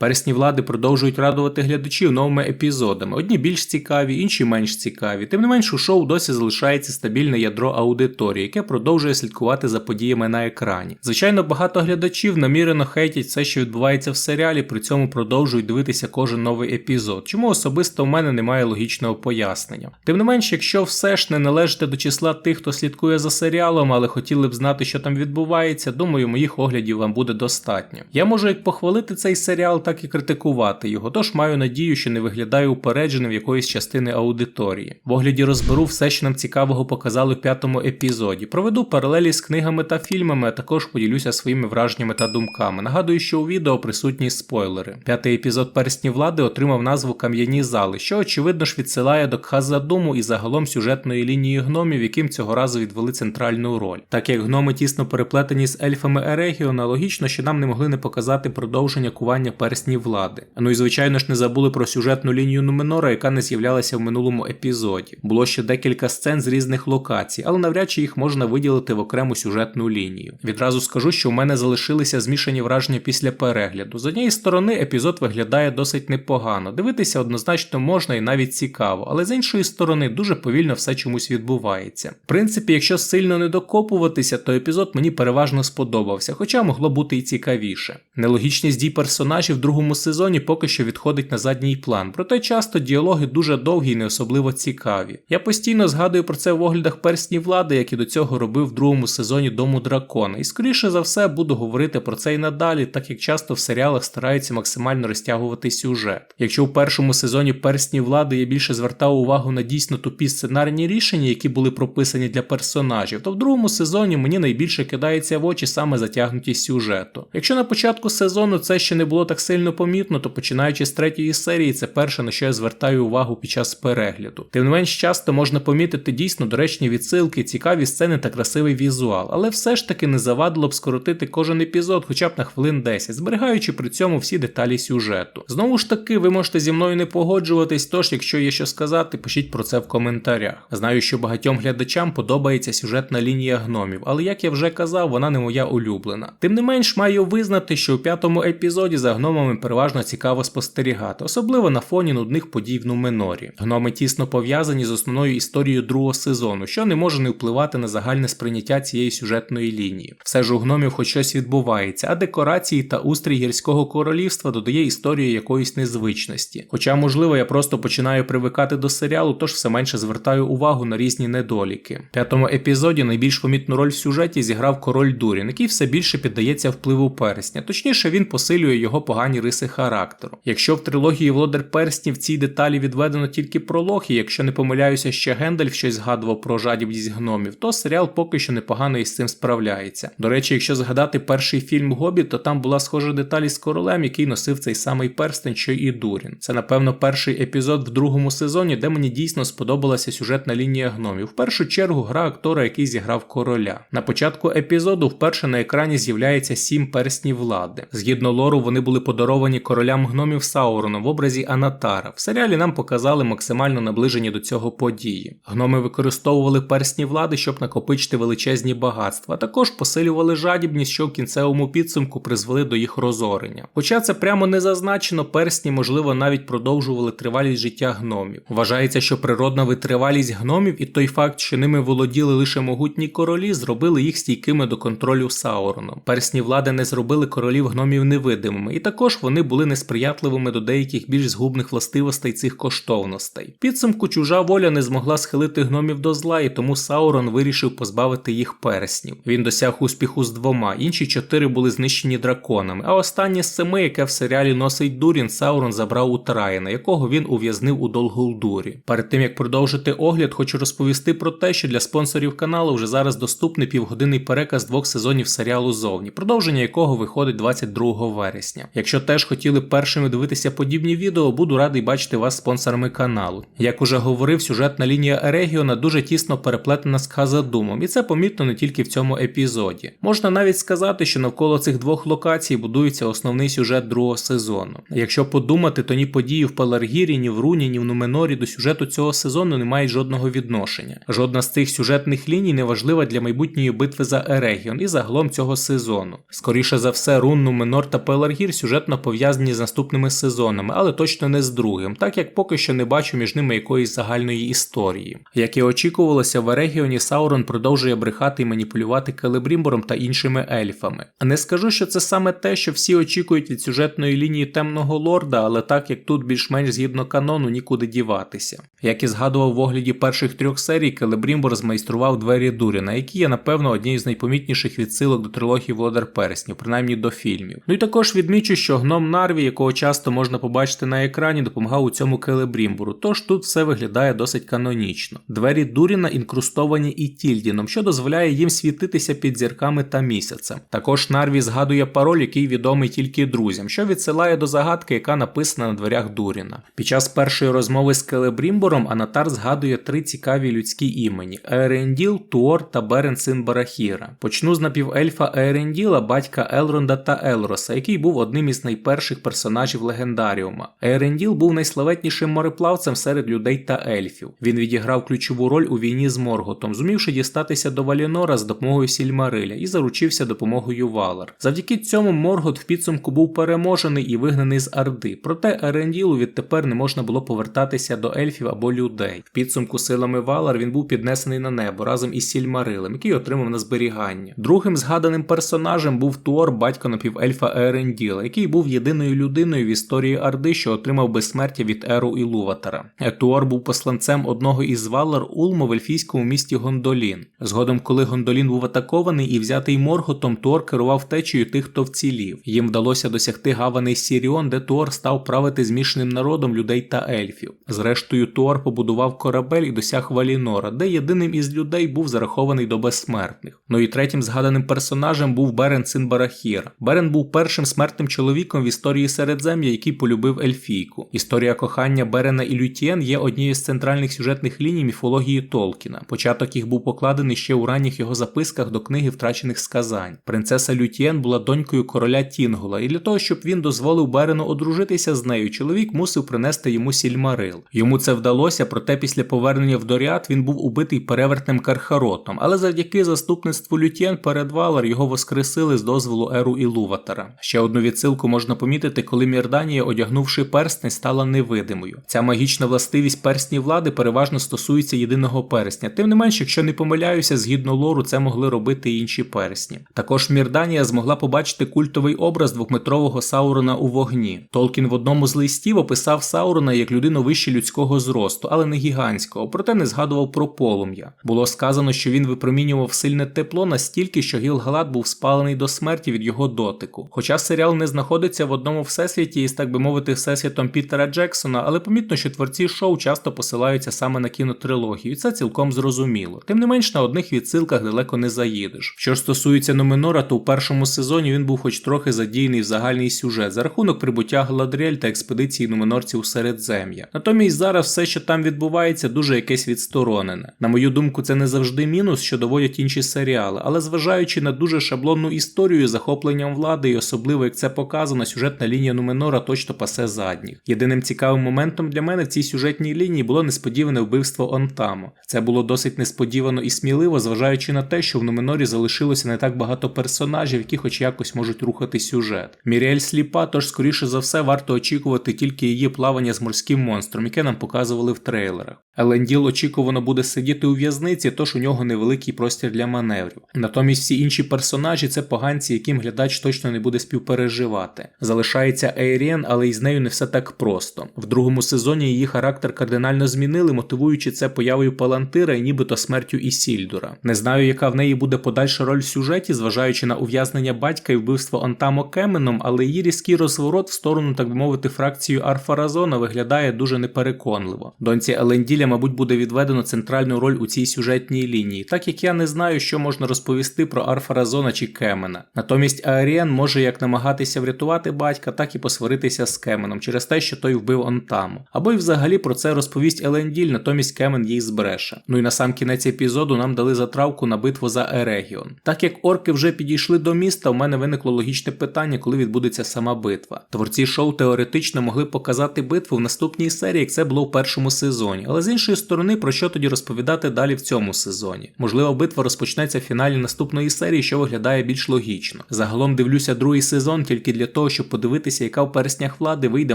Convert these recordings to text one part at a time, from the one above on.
Персні влади продовжують радувати глядачів новими епізодами. Одні більш цікаві, інші менш цікаві. Тим не менш, у шоу досі залишається стабільне ядро аудиторії, яке продовжує слідкувати за подіями на екрані. Звичайно, багато глядачів намірено хейтять все, що відбувається в серіалі, при цьому продовжують дивитися кожен новий епізод. Чому особисто в мене немає логічного пояснення. Тим не менш, якщо все ж не належите до числа тих, хто слідкує за серіалом, але хотіли б знати, що там відбувається, думаю, моїх оглядів вам буде достатньо. Я можу як похвалити цей серіал, так і критикувати його, тож маю надію, що не виглядаю упередженим в якоїсь частини аудиторії. В огляді розберу все, що нам цікавого показали в п'ятому епізоді. Проведу паралелі з книгами та фільмами, а також поділюся своїми враженнями та думками. Нагадую, що у відео присутні спойлери. П'ятий епізод персні влади отримав назву Кам'яні зали, що очевидно ж відсилає до Кхазадуму і загалом сюжетної лінії гномів, яким цього разу відвели центральну роль. Так як гноми тісно переплетені з ельфами Ерегіона, логічно, що нам не могли не показати продовження кування перснів влади. Ну і звичайно ж не забули про сюжетну лінію Нуменора, яка не з'являлася в минулому епізоді. Було ще декілька сцен з різних локацій, але навряд чи їх можна виділити в окрему сюжетну лінію. Відразу скажу, що в мене залишилися змішані враження після перегляду. З однієї сторони, епізод виглядає досить непогано. Дивитися однозначно можна і навіть цікаво, але з іншої сторони дуже повільно все чомусь відбувається. В принципі, якщо сильно не докопуватися, то епізод мені переважно сподобався, хоча могло бути і цікавіше. Нелогічність дій персонажів другому сезоні поки що відходить на задній план, проте часто діалоги дуже довгі і не особливо цікаві. Я постійно згадую про це в оглядах персні влади, як і до цього робив в другому сезоні Дому Дракона, і скоріше за все буду говорити про це і надалі, так як часто в серіалах стараються максимально розтягувати сюжет. Якщо у першому сезоні персні влади я більше звертав увагу на дійсно тупі сценарні рішення, які були прописані для персонажів, то в другому сезоні мені найбільше кидається в очі саме затягнутість сюжету. Якщо на початку сезону це ще не було так сильно помітно, то починаючи з третьої серії, це перше на що я звертаю увагу під час перегляду. Тим не менш часто можна помітити дійсно доречні відсилки, цікаві сцени та красивий візуал, але все ж таки не завадило б скоротити кожен епізод хоча б на хвилин 10, зберігаючи при цьому всі деталі сюжету. Знову ж таки, ви можете зі мною не погоджуватись, тож, якщо є що сказати, пишіть про це в коментарях. Знаю, що багатьом глядачам подобається сюжетна лінія гномів, але як я вже казав, вона не моя улюблена. Тим не менш, маю визнати, що у п'ятому епізоді за гномами переважно цікаво спостерігати, особливо на фоні нудних подій в Нуменорі. Гноми тісно пов'язані з основною історією другого сезону, що не може не впливати на загальне сприйняття цієї сюжетної лінії. Все ж у гномів хоч щось відбувається, а декорації та устрій гірського королівства додає історію якоїсь незвичності. Хоча, можливо, я просто починаю привикати до серіалу, тож все менше звертаю увагу на різні недоліки. В п'ятому епізоді найбільш помітну роль в сюжеті зіграв король Дурін, який все більше піддається впливу персня, точніше він посилює його погані риси характеру. Якщо в трилогії Володар Перснів цій деталі відведено тільки пролог, і якщо не помиляюся, ще Гендальф щось згадував про жадібність гномів, то серіал поки що непогано із цим справляється. До речі, якщо згадати перший фільм Гобіт, то там була схожа деталь із королем, який носив цей самий перстень, що і Дурін. Це, напевно, перший епізод в другому сезоні, де мені дійсно сподобалася сюжетна лінія гномів. В першу чергу гра актора, який зіграв короля. На початку епізоду вперше на екрані з'являється сім перснів влади. Згідно лору, вони були подаровані королям гномів Сауроном в образі Анатара. В серіалі нам показали максимально наближені до цього події. Гноми використовували персні влади, щоб накопичити величезні багатства, а також посилювали жадібність, що в кінцевому підсумку призвели до їх розорення. Хоча це прямо не зазначено, персні, можливо, навіть продовжували тривалість життя гномів. Вважається, що природна витривалість гномів і той факт, що ними володіли лише могутні королі, зробили їх стійкими до контролю Сауроном. Персні влади не зробили королів гномів невидимими, і також вони були несприятливими до деяких більш згубних властивостей цих коштовностей. Підсумку чужа воля не змогла схилити гномів до зла, і тому Саурон вирішив позбавити їх перснів. Він досяг успіху з двома, інші чотири були знищені драконами. А останнє з семи, яке в серіалі носить Дурін, Саурон забрав у Траїна, якого він ув'язнив у Долгулдурі. Перед тим як продовжити огляд, хочу розповісти про те, що для спонсорів каналу вже зараз доступний півгодинний переказ двох сезонів серіалу зовні, продовження якого виходить 22 вересня. Якщо теж хотіли першими дивитися подібні відео, буду радий бачити вас спонсорами каналу. Як уже говорив, сюжетна лінія Ерегіона дуже тісно переплетена з Хазадумом, і це помітно не тільки в цьому епізоді. Можна навіть сказати, що навколо цих двох локацій будується основний сюжет другого сезону. Якщо подумати, то ні події в Пеларгірі, ні в Руні, ні в Нуменорі до сюжету цього сезону не мають жодного відношення. Жодна з цих сюжетних ліній не важлива для майбутньої битви за Ерегіон і загалом цього сезону. Скоріше за все, Рун, Нуменор та Пеларгір сюжетно сюжетно пов'язані з наступними сезонами, але точно не з другим, так як поки що не бачу між ними якоїсь загальної історії. Як і очікувалося, в Ерегіоні Саурон продовжує брехати і маніпулювати Келебрімбором та іншими ельфами. Не скажу, що це саме те, що всі очікують від сюжетної лінії темного лорда, але так як тут більш-менш згідно канону нікуди діватися. Як і згадував в огляді перших трьох серій, Келебрімбор змайстрував двері Дуріна, які є, напевно, однією з найпомітніших відсилок до трилогії Володар Перснів, принаймні до фільмів. Ну і також відмічу, що гном Нарві, якого часто можна побачити на екрані, допомагав у цьому Келебрімбору, тож тут все виглядає досить канонічно. Двері Дуріна інкрустовані і Тільдіном, що дозволяє їм світитися під зірками та місяцем. Також Нарві згадує пароль, який відомий тільки друзям, що відсилає до загадки, яка написана на дверях Дуріна. Під час першої розмови з Келебрімбором Анатар згадує три цікаві людські імені: Еренділ, Туор та Берен син Барахіра. Почну з напівельфа Еренділа, батька Елронда та Елроса, який був одним із найперших персонажів легендаріума. Еренділ був найславетнішим мореплавцем серед людей та ельфів. Він відіграв ключову роль у війні з Морготом, зумівши дістатися до Валінора з допомогою Сільмариля і заручився допомогою Валар. Завдяки цьому Моргот в підсумку був переможений і вигнаний з Орди. Проте Еренділу відтепер не можна було повертатися до ельфів або людей. В підсумку силами Валар він був піднесений на небо разом із Сільмарилем, який отримав на зберігання. Другим згаданим персонажем був Туор, батько напівельфа Еренділа, який був єдиною людиною в історії Орди, що отримав безсмертя від Еру і Луватара. Туор був посланцем одного із Валар Улму в ельфійському місті Гондолін. Згодом, коли Гондолін був атакований і взятий Морготом, Туор керував течією тих, хто вцілів. Їм вдалося досягти гаваний Сіріон, де Туор став правити змішаним народом людей та ельфів. Зрештою, Туор побудував корабель і досяг Валінора, де єдиним із людей був зарахований до безсмертних. Ну і третім згаданим персонажем був Берен син Барахіра. Берен був першим смертним чоловіком в історії Середзем'я, який полюбив ельфійку. Історія кохання Берена і Лютієн є однією з центральних сюжетних ліній міфології Толкіна. Початок їх був покладений ще у ранніх його записках до книги втрачених сказань. Принцеса Лютієн була донькою короля Тінгола, і для того, щоб він дозволив Берену одружитися з нею, чоловік мусив принести йому сільмарил. Йому це вдалося, проте після повернення в Доріат він був убитий перевертним Кархаротом, але завдяки заступництву Лютєн перед Валар його воскресили з дозволу Еру і Луватара. Ще одну відсилку можна помітити, коли Мірданія, одягнувши перстень, стала невидимою. Ця магічна властивість персні влади переважно стосується єдиного персня. Тим не менш, якщо не помиляюся, згідно лору, це могли робити інші персні. Також Мірданія змогла побачити культовий образ двохметрового Саурона у вогні. Толкін в одному з листів описав Саурона як людину вище людського зросту, але не гігантського, проте не згадував про полум'я. Було сказано, що він випромінював сильне тепло настільки, що Гілгалат був спалений до смерті від його дотику. Хоча серіал не знаходиться в одному всесвіті із, так би мовити, всесвітом Пітера Джексона, але помітно, що творці шоу часто посилаються саме на кінотрилогію, і це цілком зрозуміло. Тим не менш, на одних відсилках далеко не заїдеш. Що ж стосується Номенора, то у першому сезоні він був хоч трохи задійний в загальний сюжет за рахунок прибуття Гладріель та експедиції нуменорців у Середзем'я. Натомість зараз все, що там відбувається, дуже якесь відсторонене. На мою думку, це не завжди мінус, що доводять інші серіали, але зважаючи на дуже шаблонну історію захопленням влади, і особливо як це показано, сюжетна лінія Нуменора точно пасе задніх. Єдиним цікавим моментом для мене в цій сюжетній лінії було несподіване вбивство Онтамо. Це було досить несподівано і сміливо, зважаючи на те, що в Нуменорі залишилося не так багато персонажів, які хоч якось можуть рухати сюжет. Міріель сліпа, тож, скоріше за все, варто очікувати тільки її плавання з морським монстром, яке нам показували в трейлерах. Еленділ очікувано буде сидіти у в'язниці, тож у нього невеликий простір для маневрів. Натомість всі інші персонажі це поганці, яким глядач точно не буде співпереживати. Залишається Ейріен, але із нею не все так просто. В другому сезоні її характер кардинально змінили, мотивуючи це появою Палантира і нібито смертю Ісільдура. Не знаю, яка в неї буде подальша роль в сюжеті, зважаючи на ув'язнення батька і вбивство Антамо Кеменом, але її різкий розворот в сторону, так би мовити, фракцію Арфаразона виглядає дуже непереконливо. Доньці Еленділя, мабуть, буде відведено центральну роль у цій сюжетній лінії, так як я не знаю, що можна розповісти про Арфаразона чи Кемена. Натомість Аріен може як намагатися врятувати батька, так і посваритися з Кеменом через те, що той вбив Онтаму. Або й взагалі про це розповість Еленділь, натомість Кемен їй збреше. Ну і на сам кінець епізоду нам дали затравку на битву за Ерегіон. Так як орки вже підійшли до міста, у мене виникло логічне питання, коли відбудеться сама битва. Творці шоу теоретично могли показати битву в наступній серії, як це було в першому сезоні. Але з іншої сторони, про що тоді розповідати далі в цьому сезоні? Можливо, битва розпочнеться в фіналі наступної серії, що виглядає більш логічно. Загалом дивлюся другий сезон тільки для того. Того, щоб подивитися, яка в перснях влади вийде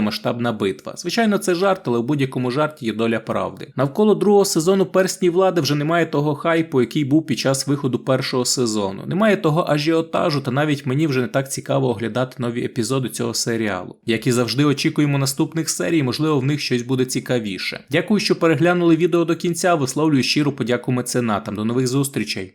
масштабна битва. Звичайно, це жарт, але в будь-якому жарті є доля правди. Навколо другого сезону перснів влади вже немає того хайпу, який був під час виходу першого сезону. Немає того ажіотажу, та навіть мені вже не так цікаво оглядати нові епізоди цього серіалу. Як і завжди, очікуємо наступних серій, можливо, в них щось буде цікавіше. Дякую, що переглянули відео до кінця. Висловлюю щиру подяку меценатам. До нових зустрічей.